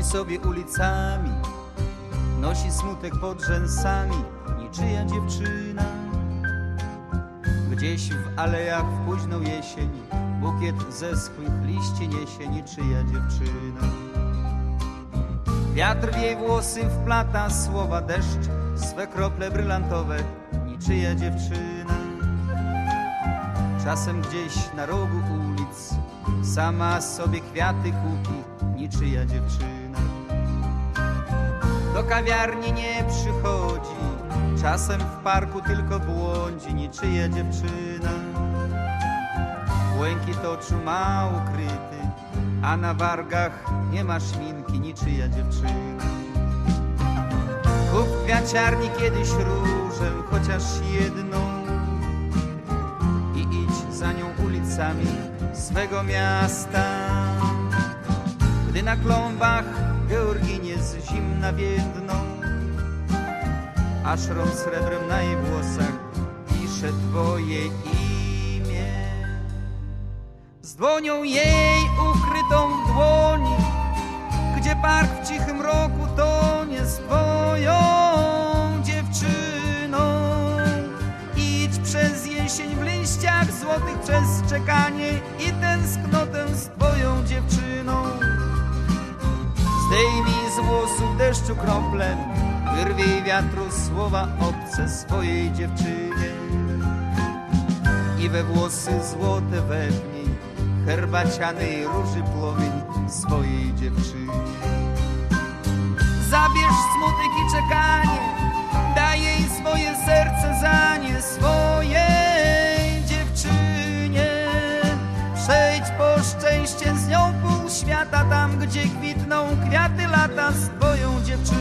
Chodzi sobie ulicami, nosi smutek pod rzęsami, niczyja dziewczyna. Gdzieś w alejach w późną jesień bukiet zeschłych liści niesie niczyja dziewczyna. Wiatr w jej włosy wplata słowa deszcz, swe krople brylantowe, niczyja dziewczyna. Czasem gdzieś na rogu ulic sama sobie kwiaty kupi, niczyja dziewczyna. Kawiarni nie przychodzi, czasem w parku tylko błądzi, niczyja dziewczyna. Błękit oczu ma ukryty, a na wargach nie ma szminki, niczyja dziewczyna. Kup w kwiaciarni kiedyś różę, chociaż jedną i idź za nią ulicami swego miasta. Gdy na klombach Georginie z zimna więdną, a szrom srebrem na jej włosach pisze twoje imię. Z dłonią jej ukrytą w dłoni, gdzie park w cichym roku tonie z twoją dziewczyną. Idź przez jesień w liściach złotych, przez czekanie i tęsknotę z twoją dziewczyną. Zdejmij włosów deszczu krople, wyrwij wiatru słowa obce swojej dziewczynie. I we włosy złote wepnij herbacianej róży płomień swojej dziewczynie. Zabierz smutek i czekanie, świata, tam gdzie kwitną kwiaty lata z twoją dziewczyną.